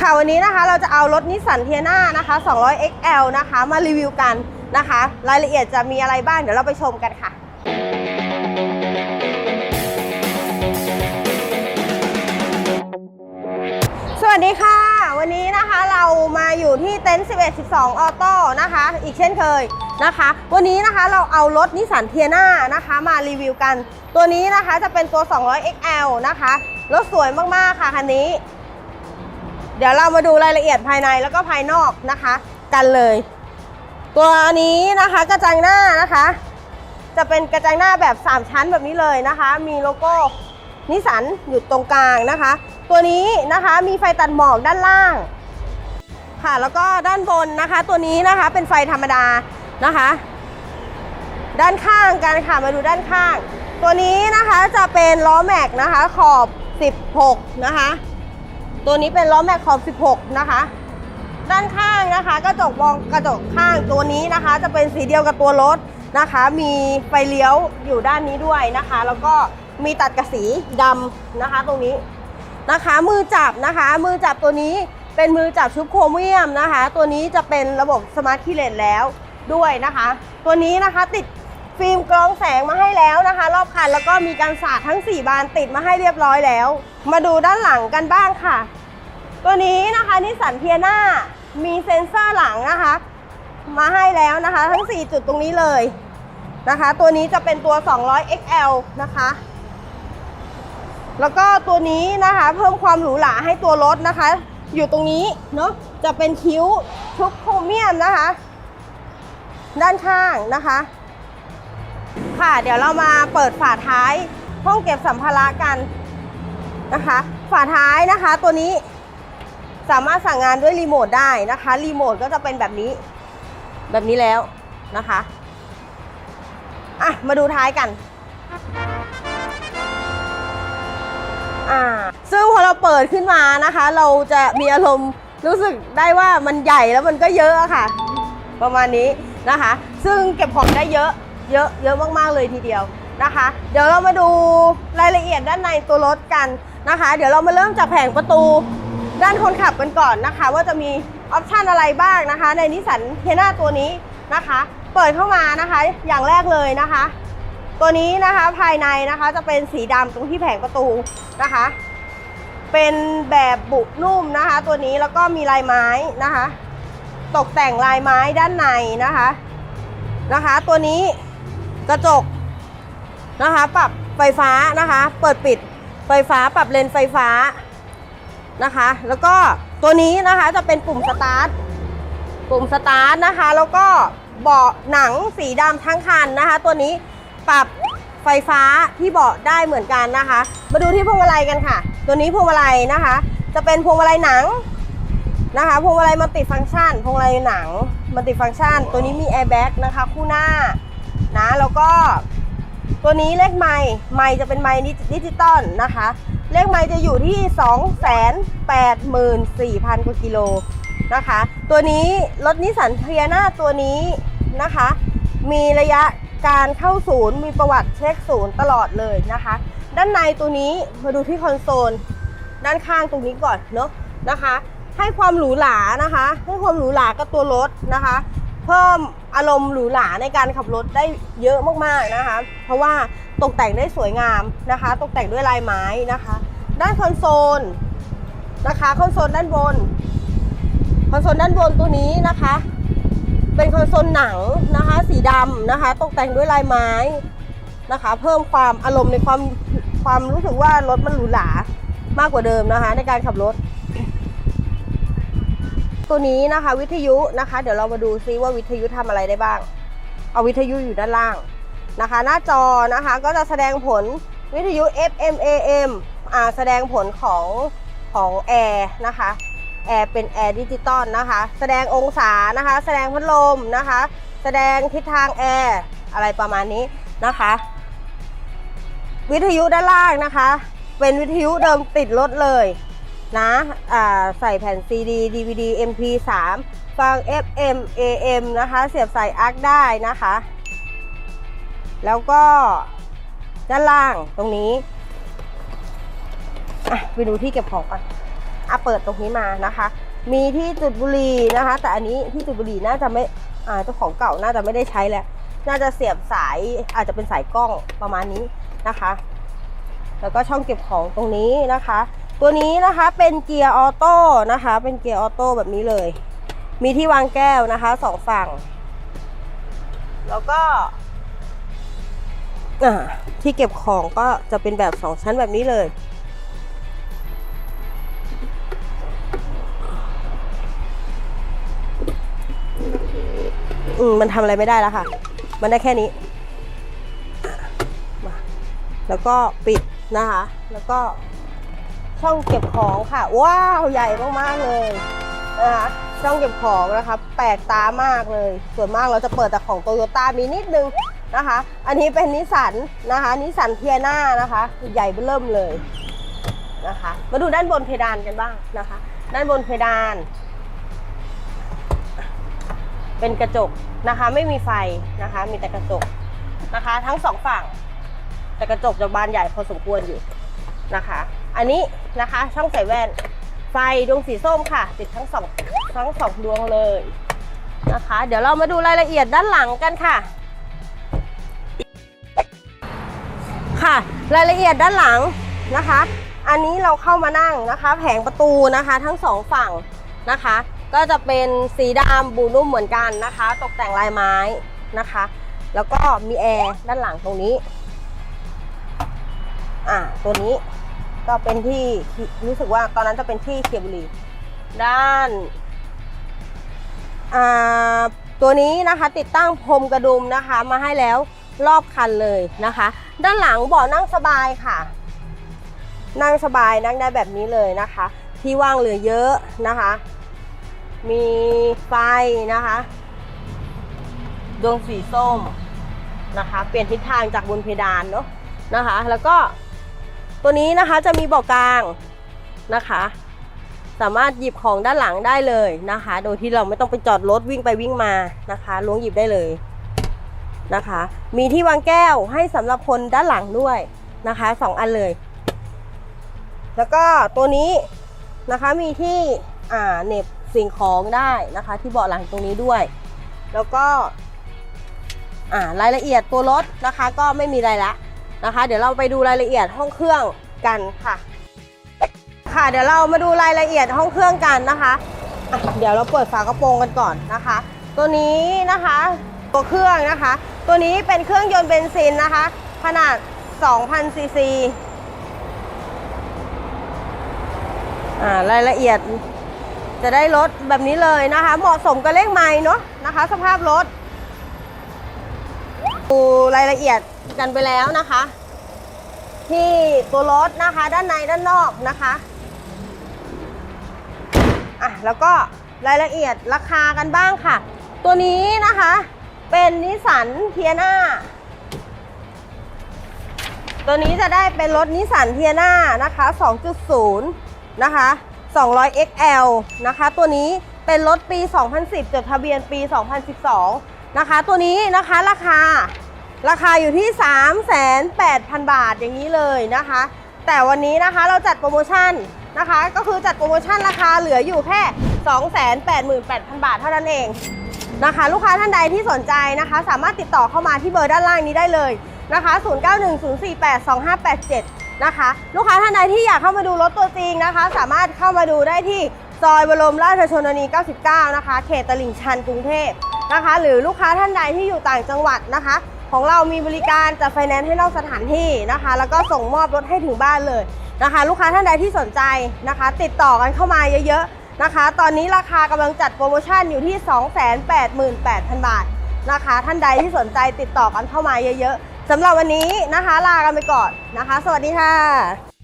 ค่ะวันนี้นะคะเราจะเอารถนิสสันเทียนานะคะ 200 XL นะคะมารีวิวกันนะคะ รายละเอียดจะมีอะไรบ้างเดี๋ยวเราไปชมกันค่ะสวัสดีค่ะ วันนี้นะคะเรามาอยู่ที่เต็นท์11 12 ออโต้นะคะ อีกเช่นเคยนะคะ วันนี้นะคะเราเอารถนิสสันเทียนานะคะ มารีวิวกัน ตัวนี้นะคะจะเป็นตัว 200 XL นะคะรถสวยมากๆค่ะคันนี้ เดี๋ยวเรามาดูรายละเอียดภายในแล้วก็ภายนอกนะคะ กันเลย ตัวนี้นะคะกระจังหน้านะคะ จะเป็นกระจังหน้าแบบ 3 ชั้นแบบนี้เลยนะคะ มีโลโก้นิสสันอยู่ตรงกลางนะคะ ตัวนี้นะคะมีไฟตัดหมอกด้านล่าง ค่ะแล้วก็ด้านบนนะคะ ตัวนี้นะคะเป็นไฟธรรมดานะคะ ด้านข้างกันค่ะมาดูด้านข้าง ตัวนี้นะคะจะเป็นล้อแม็กนะคะขอบ 16 นะคะ ตัวนี้เป็นล้อแม็กขอบ 16 นะคะ ด้านข้างนะคะ กระจกมองกระจกข้างตัวนี้นะคะ จะเป็นสีเดียวกับตัวรถนะคะ มีไฟเลี้ยวอยู่ด้านนี้ด้วยนะคะ แล้วก็มีตัดกระสีดำนะคะ ตรงนี้นะคะ มือจับนะคะ มือจับตัวนี้เป็นมือจับชุบโครเมียมนะคะ ตัวนี้จะเป็นระบบสมาร์ทคีเลนแล้วด้วยนะคะ ตัวนี้นะคะติด ฟิล์มกรองแสงมาให้แล้วนะคะ รอบคันแล้วก็มีการสาดทั้ง 4 บานติดมาให้เรียบร้อยแล้ว มาดูด้านหลังกันบ้างค่ะ ตัวนี้นะคะนิสสันเทียนามีเซ็นเซอร์หลังนะคะ มาให้แล้วนะคะ ทั้ง 4 จุดตรงนี้เลยนะคะ ตัวนี้จะเป็นตัว 200 XL นะคะ แล้วก็ตัวนี้นะคะเพิ่มความหรูหราให้ตัวรถนะคะ อยู่ตรงนี้เนาะจะเป็นคิ้วชุบโครเมียมนะคะ ด้านข้างนะคะ ค่ะ เดี๋ยวเรามาเปิดฝาท้ายห้องเก็บสัมภาระกันนะคะ ฝาท้ายนะคะตัวนี้สามารถสั่งงานด้วยรีโมทได้นะคะรีโมทก็จะเป็นแบบนี้ แบบนี้แล้วนะคะอะมาดูท้ายกันอ่าซึ่งพอเราเปิดขึ้นมานะคะ เราจะมีอารมณ์รู้สึกได้ว่ามันใหญ่แล้วมันก็เยอะอะค่ะ ประมาณนี้นะคะ ซึ่งเก็บของได้เยอะ เยอะเยอะมากๆเลยทีเดียวนะคะ เดี๋ยวเรามาดูรายละเอียดด้านในตัวรถกันนะคะ เดี๋ยวเรามาเริ่มจากแผงประตูด้านคนขับกันก่อนนะคะ ว่าจะมีออปชันอะไรบ้างนะคะ ในนิสสันเทน่าตัวนี้นะคะ เปิดเข้ามานะคะอย่างแรกเลยนะคะ ตัวนี้นะคะภายในนะคะจะเป็นสีดำตรงที่แผงประตูนะคะ เป็นแบบบุนุ่มนะคะ ตัวนี้แล้วก็มีลายไม้นะคะ ตกแต่งลายไม้ด้านในนะคะนะคะ ตัวนี้ กระจกนะคะ ปรับไฟฟ้านะคะ เปิดปิดไฟฟ้าปรับเลนไฟฟ้านะคะ แล้วก็ตัวนี้นะคะจะเป็นปุ่มสตาร์ทปุ่มสตาร์ทนะคะ แล้วก็เบาะหนังสีดำทั้งคันนะคะ ตัวนี้ปรับไฟฟ้าที่เบาะได้เหมือนกันนะคะ มาดูที่พวงมาลัยกันค่ะ ตัวนี้พวงมาลัยนะคะ จะเป็นพวงมาลัยหนังนะคะพวงมาลัยมัลติฟังก์ชันพวงมาลัยหนังมัลติฟังก์ชัน ตัวนี้มีแอร์แบ็กนะคะ คู่หน้า นะ แล้วก็ตัวนี้เลขไมค์ไมค์จะเป็นไมค์ดิจิตอลนะคะ เลขไมค์จะอยู่ที่ 284,000กว่ากิโลนะคะ ตัวนี้รถนิสสันเทียนาตัวนี้นะคะ มีระยะการเข้าศูนย์มีประวัติเช็คศูนย์ตลอดเลยนะคะ ด้านในตัวนี้มาดูที่คอนโซล ด้านข้างตรงนี้ก่อนเนาะนะคะ ให้ความหรูหรานะคะ ให้ความหรูหรากับตัวรถนะคะ เพิ่ม อารมณ์หรูหราในการขับรถได้เยอะมากๆนะคะ เพราะว่าตกแต่งได้สวยงามนะคะ ตกแต่งด้วยลายไม้นะคะ ด้านคอนโซลนะคะคอนโซลด้านบน คอนโซลด้านบนตัวนี้นะคะ เป็นคอนโซลหนังนะคะ สีดำนะคะ ตกแต่งด้วยลายไม้นะคะ เพิ่มความอารมณ์ในความความรู้สึกว่ารถมันหรูหรามากกว่าเดิมนะคะ ในการขับรถ ตัวนี้นะคะวิทยุนะคะ เดี๋ยวเรามาดูซิว่าวิทยุทำอะไรได้บ้าง เอาวิทยุอยู่ด้านล่างนะคะ หน้าจอนะคะก็จะแสดงผลวิทยุ FM AM อ่าแสดงผลของของแอร์นะคะแอร์เป็นแอร์ดิจิตอลนะคะ แสดงองศานะคะ แสดงพัดลมนะคะ แสดงทิศทางแอร์อะไรประมาณนี้นะคะ วิทยุด้านล่างนะคะ เป็นวิทยุเดิมติดรถเลย นะใส่แผ่น CD DVD MP3 ฟัง FM AM นะคะ เสียบสายอาร์คได้นะคะ แล้วก็ด้านล่างตรงนี้ไปดูที่เก็บของก่อนอะเปิดตรงนี้มานะคะ มีที่จุดบุหรี่นะคะ แต่อันนี้ที่จุดบุหรี่น่าจะไม่เจ้าของเก่าน่าจะไม่ได้ใช้แล้ว น่าจะเสียบสายอาจจะเป็นสายกล้องประมาณนี้นะคะ แล้วก็ช่องเก็บของตรงนี้นะคะ ตัวนี้นะคะเป็นเกียร์ออโต้นะคะ เป็นเกียร์ออโต้แบบนี้เลย มีที่วางแก้วนะคะสองฝั่ง แล้วก็อ่าที่เก็บของก็จะเป็นแบบสองชั้นแบบนี้เลย อืมมันทำอะไรไม่ได้แล้วค่ะ มันได้แค่นี้มาแล้วก็ปิดนะคะ แล้วก็ ช่องเก็บของค่ะ ว้าวใหญ่มากๆเลยนะคะช่องเก็บของนะคะ แปลกตามากเลย ส่วนมากเราจะเปิดแต่ของโตโยต้ามีนิดนึงนะคะ อันนี้เป็นนิสสันนะคะนิสสันเทียนานะคะใหญ่เบิ่มเลยนะคะ มาดูด้านบนเพดานกันบ้างนะคะ ด้านบนเพดาน เป็นกระจกนะคะ ไม่มีไฟนะคะ มีแต่กระจกนะคะ ทั้งสองฝั่ง แต่กระจกจะบานใหญ่พอสมควรอยู่นะคะ อันนี้นะคะช่องใส่แว่น ไฟดวงสีส้มค่ะ ติดทั้งสองทั้งสองดวงเลยนะคะ เดี๋ยวเรามาดูรายละเอียดด้านหลังกันค่ะ ค่ะ รายละเอียดด้านหลังนะคะ อันนี้เราเข้ามานั่งนะคะ แผงประตูนะคะ ทั้งสองฝั่งนะคะ ก็จะเป็นสีดำบูนุ่มเหมือนกันนะคะ ตกแต่งลายไม้นะคะ แล้วก็มีแอร์ด้านหลังตรงนี้ อ่าตัวนี้ ก็เป็นที่รู้สึกว่าตอนนั้นจะเป็นที่เคลียบุรี ด้านอ่าตัวนี้นะคะติดตั้งพรมกระดุมนะคะมาให้แล้วรอบคันเลยนะคะ ด้านหลังเบาะนั่งสบายค่ะ นั่งสบายนั่งได้แบบนี้เลยนะคะ ที่ว่างเหลือเยอะนะคะ มีไฟนะคะดวงสีส้มนะคะ เปลี่ยนทิศทางจากบนเพดานเนาะนะคะ แล้วก็ ตัวนี้นะคะจะมีเบาะกลางนะคะ สามารถหยิบของด้านหลังได้เลยนะคะ โดยที่เราไม่ต้องไปจอดรถวิ่งไปวิ่งมานะคะล้วงหยิบได้เลยนะคะ มีที่วางแก้วให้สำหรับคนด้านหลังด้วยนะคะสองอันเลย แล้วก็ตัวนี้นะคะมีที่อ่าเน็บสิ่งของได้นะคะ ที่เบาะหลังตรงนี้ด้วย แล้วก็อ่ารายละเอียดตัวรถนะคะ ก็ไม่มีอะไรละ นะคะ เดี๋ยวเราไปดูรายละเอียดห้องเครื่องกันค่ะ ค่ะเดี๋ยวเรามาดูรายละเอียดห้องเครื่องกันนะคะะเดี๋ยวเราเปิดฝากระโปรงกันก่อนนะคะ ตัวนี้นะคะตัวเครื่องนะคะ ตัวนี้เป็นเครื่องยนต์เบนซินนะคะ ขนาด 2,000ซีซีอ่ารายละเอียดจะได้รถแบบนี้เลยนะคะ เหมาะสมกับเลขไม้เนาะนะคะ สภาพรถดูรายละเอียด กันไปแล้วนะคะ ที่ตัวรถนะคะด้านในด้านนอกนะคะอะแล้วก็รายละเอียดราคากันบ้างค่ะ ตัวนี้นะคะเป็นนิสสันเทียนาตัวนี้จะได้เป็นรถนิสสันเทียนานะคะ 2.0 นะคะ 200 XL นะคะ ตัวนี้เป็นรถปี 2010 จดทะเบียนปี 2012 นะคะ ตัวนี้นะคะราคา ราคาอยู่ที่ 38,000 บาทอย่างนี้เลยนะคะ แต่วันนี้นะคะเราจัดโปรโมชั่นนะคะ ก็คือจัดโปรโมชั่นราคาเหลืออยู่แค่ 288,000 บาทเท่านั้นเองนะคะ ลูกค้าท่านใดที่สนใจนะคะ สามารถติดต่อเข้ามาที่เบอร์ด้านล่างนี้ได้เลยนะคะ 0910482587 นะคะ ลูกค้าท่านใดที่อยากเข้ามาดูรถตัวจริงนะคะ สามารถเข้ามาดูได้ที่ซอยบรมราชชนนี 99 นะคะ เขตตลิ่งชันกรุงเทพนะคะ หรือลูกค้าท่านใดที่อยู่ต่างจังหวัดนะคะ ของเรามีบริการจัดไฟแนนซ์ให้นอกสถานที่นะคะ แล้วก็ส่งมอบรถให้ถึงบ้านเลยนะคะ ลูกค้าท่านใดที่สนใจนะคะ ติดต่อกันเข้ามาเยอะๆนะคะ ตอนนี้ราคากำลังจัดโปรโมชั่นอยู่ที่ 288,000 บาทนะคะ ท่านใดที่สนใจติดต่อกันเข้ามาเยอะๆสำหรับวันนี้นะคะ ลากันไปก่อนนะคะ สวัสดีค่ะ